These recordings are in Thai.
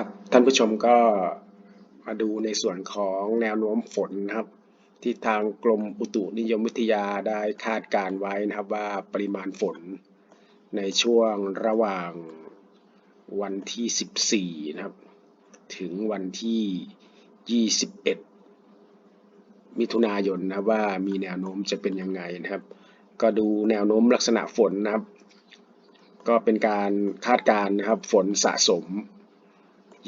ครับท่านผู้ชมก็มาดูในส่วนของแนวโน้มฝนนะครับ ที่ทางกรมอุตุนิยมวิทยาได้คาดการไว้นะครับว่าปริมาณฝนในช่วงระหว่างวันที่ 14 นะครับ ถึงวันที่ 21 มิถุนายนนะว่ามีแนวโน้มจะเป็นยังไงนะครับ ก็ดูแนวโน้มลักษณะฝนนะครับ ก็เป็นการคาดการณ์นะครับฝนสะสม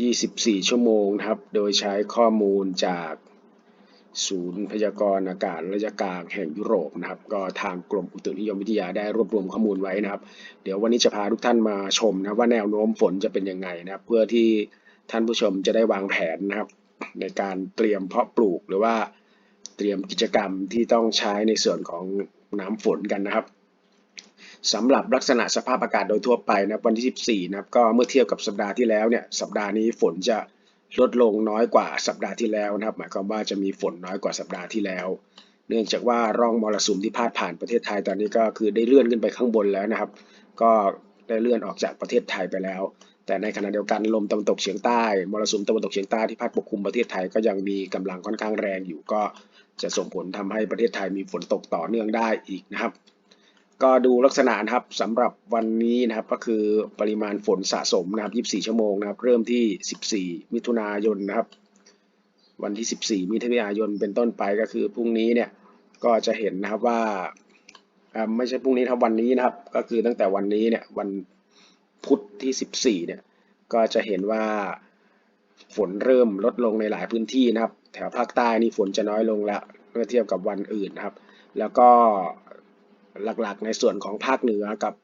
24 ชั่วโมงนะครับ โดยใช้ข้อมูลจากศูนย์พยากรณ์อากาศระยะกลางแห่งยุโรปนะครับ ก็ทางกรมอุตุนิยมวิทยาได้รวบรวมข้อมูลไว้นะครับ เดี๋ยววันนี้จะพาทุกท่านมาชมนะว่าแนวโน้มฝนจะเป็นยังไงนะครับ เพื่อที่ท่านผู้ชมจะได้วางแผนนะครับ ในการเตรียมเพาะปลูกหรือว่าเตรียมกิจกรรมที่ต้องใช้ในส่วนของน้ำฝนกันนะครับ สำหรับลักษณะสภาพอากาศโดยทั่วไปนะวันที่ 14 นะครับก็เมื่อเทียบกับสัปดาห์ที่แล้วเนี่ยสัปดาห์นี้ฝนจะลดลงน้อยกว่าสัปดาห์ที่แล้วนะครับ หมายความว่าจะมีฝนน้อยกว่าสัปดาห์ที่แล้ว เนื่องจากว่าร่องมรสุมที่พาดผ่านประเทศไทยตอนนี้ก็คือได้เลื่อนขึ้นไปข้างบนแล้วนะครับ ก็ได้เลื่อนออกจากประเทศไทยไปแล้ว แต่ในขณะเดียวกันลมตะวันตกเฉียงใต้มรสุมตะวันตกเฉียงใต้ที่พัดปกคลุมประเทศไทยก็ยังมีกำลังค่อนข้างแรงอยู่ก็จะส่งผลทำให้ประเทศไทยมีฝนตกต่อเนื่องได้อีกนะครับ ก็ดูลักษณะนะครับสำหรับวันนี้นะครับก็คือปริมาณฝนสะสมนะครับ 24 ชั่วโมงนะครับ เริ่มที่ 14 มิถุนายนนะครับ วันที่ 14 มิถุนายนเป็นต้นไปก็คือพรุ่งนี้เนี่ยก็จะเห็นนะครับว่าไม่ใช่พรุ่งนี้ครับวันนี้นะครับ ก็คือตั้งแต่วันนี้เนี่ยวันพุธที่ 14 เนี่ยก็จะเห็นว่าฝนเริ่มลดลงในหลายพื้นที่นะครับ แถวภาคใต้นี่ฝนจะน้อยลงแล้วเมื่อเทียบกับวันอื่นนะครับ แล้วก็ หลักๆ ในส่วนของภาคเหนือกับ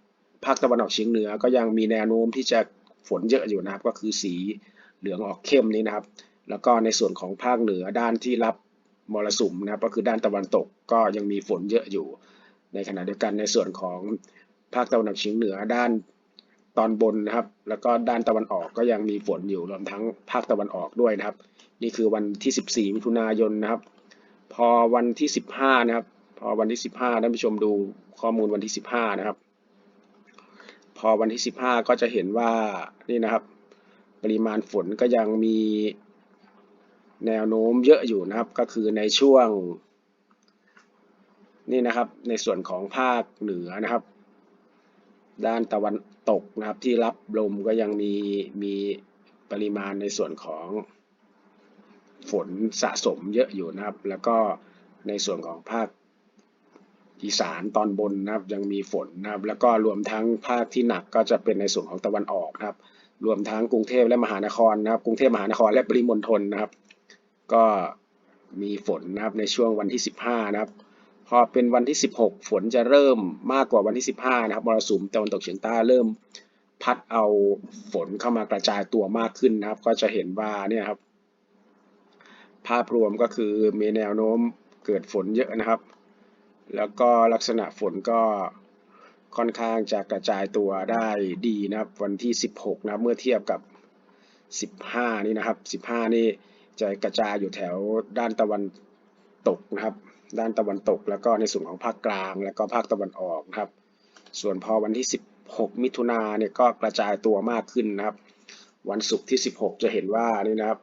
ภาคตะวันออกเฉียงเหนือก็ยังมีแนวโน้มที่จะฝนเยอะอยู่นะครับ ก็คือสีเหลืองออกเข้มนี้นะครับ แล้วก็ในส่วนของภาคเหนือด้านที่รับมรสุมนะครับ ก็คือด้านตะวันตกก็ยังมีฝนเยอะอยู่ ในขณะเดียวกันในส่วนของภาคตะวันออกเฉียงเหนือด้านตอนบนนะครับ แล้วก็ด้านตะวันออกก็ยังมีฝนอยู่รวมทั้งภาคตะวันออกด้วยนะครับ นี่คือวันที่ 14 มิถุนายนนะครับ พอวันที่ 15 นะครับ พอวันที่ 15ท่านผู้ชมดูข้อมูลวันที่ 15 นะครับ พอวันที่ 15 ก็จะเห็นว่านี่นะครับ ปริมาณฝนก็ยังมีแนวโน้มเยอะอยู่นะครับ ก็คือในช่วง นี่นะครับในส่วนของภาคเหนือนะครับ ด้านตะวันตกนะครับที่รับลมก็ยังมีมีปริมาณในส่วนของฝนสะสมเยอะอยู่นะครับ แล้วก็ในส่วนของภาค อีสานตอนบนนะครับยังมีฝนนะครับแล้วก็รวมทั้งภาคที่หนักก็จะเป็นในส่วนของตะวันออกนะครับรวมทั้งกรุงเทพและมหานครนะครับ กรุงเทพมหานครและปริมณฑลนะครับ ก็มีฝนนะครับในช่วงวันที่ 15 นะครับ พอเป็นวันที่ 16 ฝนจะเริ่มมากกว่าวันที่ 15 นะครับมรสุมตะวันตกเฉียงใต้เริ่มพัดเอาฝนเข้ามากระจายตัวมากขึ้นนะครับ ก็จะเห็นว่าเนี่ยครับ ภาพรวมก็คือมีแนวโน้มเกิดฝนเยอะนะครับ แล้วก็ลักษณะฝนก็ค่อนข้างจะกระจายตัวได้ดีนะครับ วันที่ 16 นะเมื่อเทียบกับ 15 นี่นะครับ 15 นี่จะกระจายอยู่แถวด้านตะวันตกนะครับ ด้านตะวันตก แล้วก็ในส่วนของภาคกลาง แล้วก็ภาคตะวันออกนะครับ ส่วนพอวันที่ 16 มิถุนาเนี่ยก็กระจายตัวมากขึ้นนะครับ วันศุกร์ที่ 16 จะเห็นว่านี่นะครับ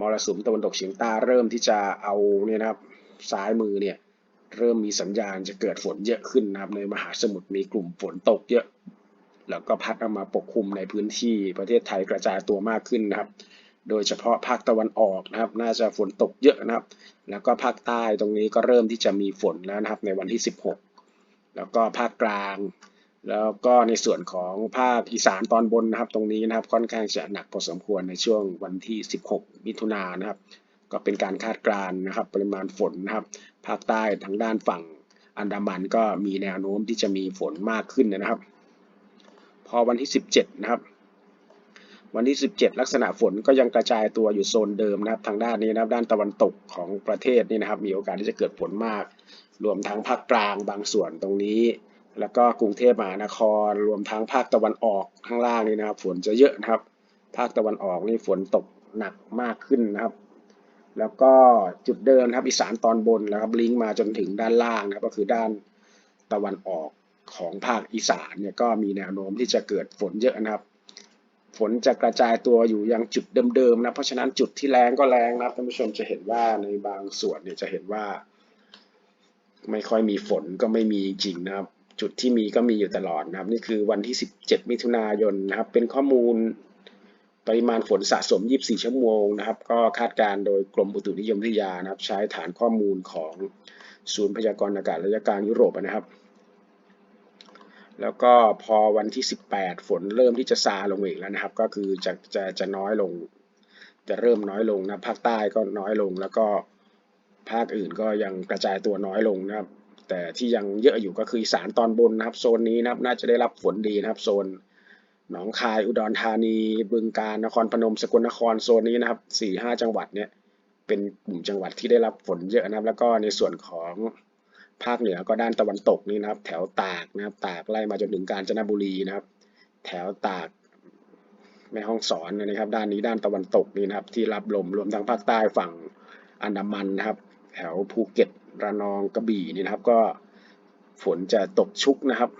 มรสุมตะวันตกเฉียงใต้เริ่มที่จะเอาเนี่ยนะครับซ้ายมือเนี่ย เริ่มมีสัญญาณจะเกิดฝนเยอะขึ้นนะครับในมหาสมุทรมีกลุ่มฝนตกเยอะ แล้วก็พัดเอามาปกคลุมในพื้นที่ประเทศไทยกระจายตัวมากขึ้นนะครับ โดยเฉพาะภาคตะวันออกนะครับ น่าจะฝนตกเยอะนะครับ แล้วก็ภาคใต้ตรงนี้ก็เริ่มที่จะมีฝนแล้วนะครับในวันที่ 16 แล้วก็ภาคกลาง แล้วก็ในส่วนของภาคอีสานตอนบนนะครับ ตรงนี้นะครับค่อนข้างจะหนักพอสมควรในช่วงวันที่ 16 มิถุนายนนะครับ ก็เป็นการคาดการณ์นะครับ ปริมาณฝนนะครับภาคใต้ทางด้านฝั่งอันดามันก็มีแนวโน้มที่จะมีฝนมากขึ้นนะครับ พอวันที่ 17 นะครับ วันที่ 17 ลักษณะฝนก็ยังกระจายตัวอยู่โซนเดิมนะครับ ทางด้านนี้นะครับด้านตะวันตกของประเทศนี่นะครับ มีโอกาสที่จะเกิดฝนมาก รวมทั้งภาคกลางบางส่วนตรงนี้ แล้วก็กรุงเทพมหานคร รวมทั้งภาคตะวันออกข้างล่างนี่นะครับ ฝนจะเยอะนะครับ ภาคตะวันออกนี่ฝนตกหนักมากขึ้นนะครับ แล้วก็จุดเดิมครับอีสานตอนบนนะครับลิงก์มาจนถึงด้านล่างนะครับก็คือด้านตะวันออกของภาคอีสานเนี่ยก็มีแนวโน้มที่จะเกิดฝนเยอะนะครับ ฝนจะกระจายตัวอยู่ยังจุดเดิมๆนะเพราะฉะนั้นจุดที่แรงก็แรงนะท่านผู้ชมจะเห็นว่าในบางส่วนเนี่ยจะเห็นว่า ไม่ค่อยมีฝนก็ไม่มีจริงนะครับ จุดที่มีก็มีอยู่ตลอดนะครับ นี่คือวันที่ 17 มิถุนายนนะครับ เป็นข้อมูล ปริมาณฝนสะสม 24 ชั่วโมงนะครับ ก็คาดการโดยกรมอุตุนิยมวิทยานะครับ ใช้ฐานข้อมูลของศูนย์พยากรณ์อากาศระยะกลางยุโรปนะครับ แล้วก็พอวันที่ 18 ฝนเริ่มที่จะซาลงอีกแล้วนะครับ ก็คือจะจะจะน้อยลง จะเริ่มน้อยลงนะภาคใต้ก็น้อยลง แล้วก็ภาคอื่นก็ยังกระจายตัวน้อยลงนะครับ แต่ที่ยังเยอะอยู่ก็คือสานตอนบนนะครับ โซนนี้นะครับ น่าจะได้รับฝนดีนะครับ โซน หนองคายอุดรธานี บึงกาฬนครพนมสกลนครโซนนี้นะครับสี่ห้าจังหวัดเนี่ยเป็นกลุ่มจังหวัดที่ได้รับฝนเยอะนะครับ แล้วก็ในส่วนของภาคเหนือก็ด้านตะวันตกนี่นะครับ แถวตากนะครับ ตากไล่มาจนถึงกาญจนบุรีนะครับ แถวตากแม่ห้องสอนนะครับ ด้านนี้ด้านตะวันตกนี่นะครับ ที่รับลมรวมทั้งภาคใต้ฝั่งอันดามันนะครับ แถวภูเก็ตระนองกระบี่นี่นะครับ ก็ฝนจะตกชุกนะครับ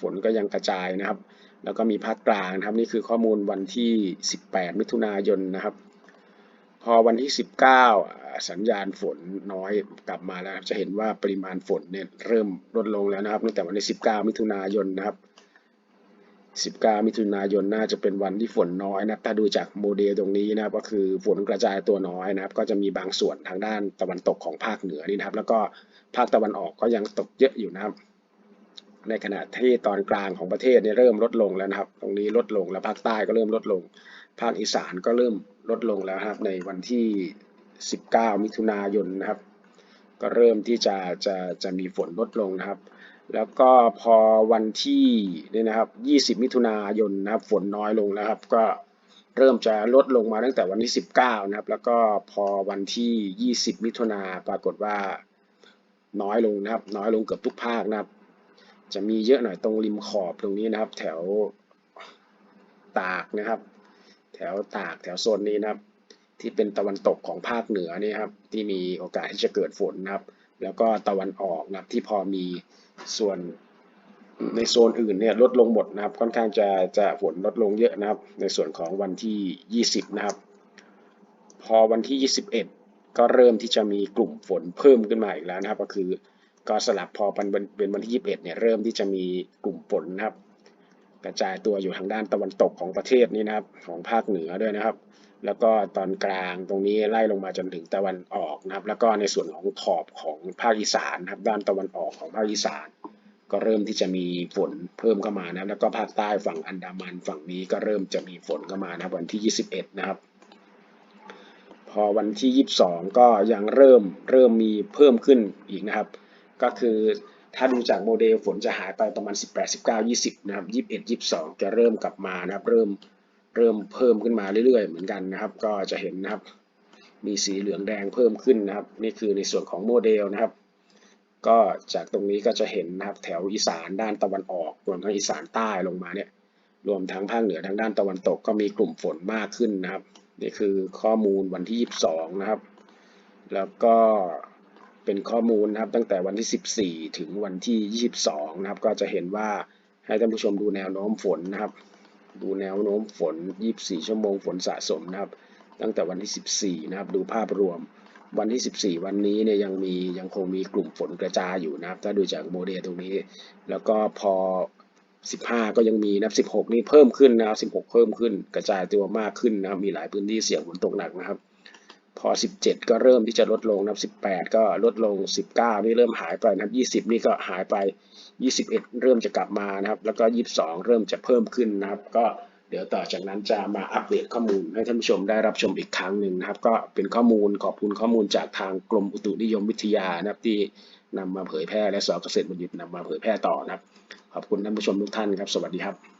ฝนก็ยังกระจายนะครับ แล้วก็มีภาคกลางนะครับนี่คือข้อมูลวันที่ 18 มิถุนายนนะครับ พอวันที่ 19 สัญญาณฝนน้อยกลับมาแล้วจะเห็นว่าปริมาณฝนเนี่ยเริ่มลดลงแล้วนะครับตั้งแต่วันที่ 19 มิถุนายนนะครับ 19 มิถุนายนน่าจะเป็นวันที่ฝนน้อยนะถ้าดูจากโมเดลตรงนี้นะครับ ก็คือฝนกระจายตัวน้อยนะครับ ก็จะมีบางส่วนทางด้านตะวันตกของภาคเหนือนี่นะครับ แล้วก็ภาคตะวันออกก็ยังตกเยอะอยู่นะครับ ในขณะที่ตอนกลางของประเทศเนี่ยเริ่มลดลงแล้วนะครับ ตรงนี้ลดลงแล้วภาคใต้ก็เริ่มลดลง ภาคอีสานก็เริ่มลดลงแล้วครับในวันที่ 19 มิถุนายนนะครับ ก็เริ่มที่จะจะจะมีฝนลดลงนะครับ แล้วก็พอวันที่นี่นะครับ 20 มิถุนายนนะครับ ฝนน้อยลงแล้วครับ ก็เริ่มจะลดลงมาตั้งแต่วันที่ 19 นะครับ แล้วก็พอวันที่ 20 มิถุนาปรากฏว่าน้อยลงนะครับ น้อยลงเกือบทุกภาคนะครับ จะมีเยอะหน่อยตรงริมขอบตรงนี้นะครับ แถวตากนะครับ แถวตากแถวโซนนี้นะครับ ที่เป็นตะวันตกของภาคเหนือนี่ครับ ที่มีโอกาสที่จะเกิดฝนนะครับ แล้วก็ตะวันออกนะครับที่พอมีส่วนในโซนอื่นเนี่ยลดลงหมดนะครับ ค่อนข้างจะจะฝนลดลงเยอะนะครับ ในส่วนของวันที่ 20 นะครับ พอวันที่ 21 ก็เริ่มที่จะมีกลุ่มฝนเพิ่มขึ้นมาอีกแล้วนะครับ ก็คือ ก็สลับพอเป็นเป็นวันที่ 21เนี่ยเริ่มที่จะมีกลุ่มฝนนะครับ กระจายตัวอยู่ทางด้านตะวันตกของประเทศนี่นะครับ ของภาคเหนือด้วยนะครับ แล้วก็ตอนกลางตรงนี้ไล่ลงมาจนถึงตะวันออกนะครับ แล้วก็ในส่วนของขอบของภาคอีสานนะครับ ด้านตะวันออกของภาคอีสาน ก็เริ่มที่จะมีฝนเพิ่มเข้ามานะแล้วก็ภาคใต้ฝั่งอันดามันฝั่งนี้ก็เริ่มจะมีฝนเข้ามานะวันที่ 21 นะครับพอวันที่ 22 ก็ยังเริ่มเริ่มมีเพิ่มขึ้นอีกนะครับ ก็คือถ้าดูจากโมเดลฝนจะหายไปประมาณ 18 19 20นะครับ21 22 จะเริ่มกลับมานะครับ เริ่มเริ่มเพิ่มขึ้นมาเรื่อยๆ เหมือนกันนะครับ ก็จะเห็นนะครับ มีสีเหลืองแดงเพิ่มขึ้นนะครับ นี่คือในส่วนของโมเดลนะครับ ก็จากตรงนี้ก็จะเห็นนะครับ แถวอีสานด้านตะวันออกรวมทั้งอีสานใต้ลงมาเนี่ยรวมทั้งภาคเหนือทางด้านตะวันตกก็มีกลุ่มฝนมากขึ้นนะครับ นี่คือข้อมูลวันที่ 22 นะครับ แล้วก็ เป็นข้อมูลนะครับตั้งแต่วันที่ 14 ถึงวันที่ 22 นะครับ ก็จะเห็นว่าให้ท่านผู้ชมดูแนวโน้มฝนนะครับ ดูแนวโน้มฝน 24 ชั่วโมงฝนสะสมนะครับ ตั้งแต่วันที่ 14 นะครับ ดูภาพรวมวันที่ 14 วันนี้เนี่ยยังมียังคงมีกลุ่มฝนกระจายอยู่นะครับ ถ้าดูจากโมเดลตรงนี้ แล้วก็พอ 15 ก็ยังมีนะครับ16 นี่เพิ่มขึ้นนะครับ 16 เพิ่มขึ้นกระจายตัวมากขึ้นนะครับมีหลายพื้นที่เสี่ยงฝนตกหนักนะครับ พอ 17 ก็เริ่มที่จะลดลงนะครับ18 ก็ลดลง 19 นี่เริ่มหายไปนะครับ 20 นี่ก็หายไป 21 เริ่มจะกลับมานะครับ แล้วก็ 22 เริ่มจะเพิ่มขึ้นนะครับ ก็เดี๋ยวต่อจากนั้นจะมาอัปเดตข้อมูลให้ท่านผู้ชมได้รับชมอีกครั้งหนึ่งนะครับ ก็เป็นข้อมูลขอบคุณข้อมูลจากทางกรมอุตุนิยมวิทยานะครับที่นำมาเผยแพร่และสอเกษตรบัณฑิตนำมาเผยแพร่ต่อนะครับ ขอบคุณท่านผู้ชมทุกท่านครับ สวัสดีครับ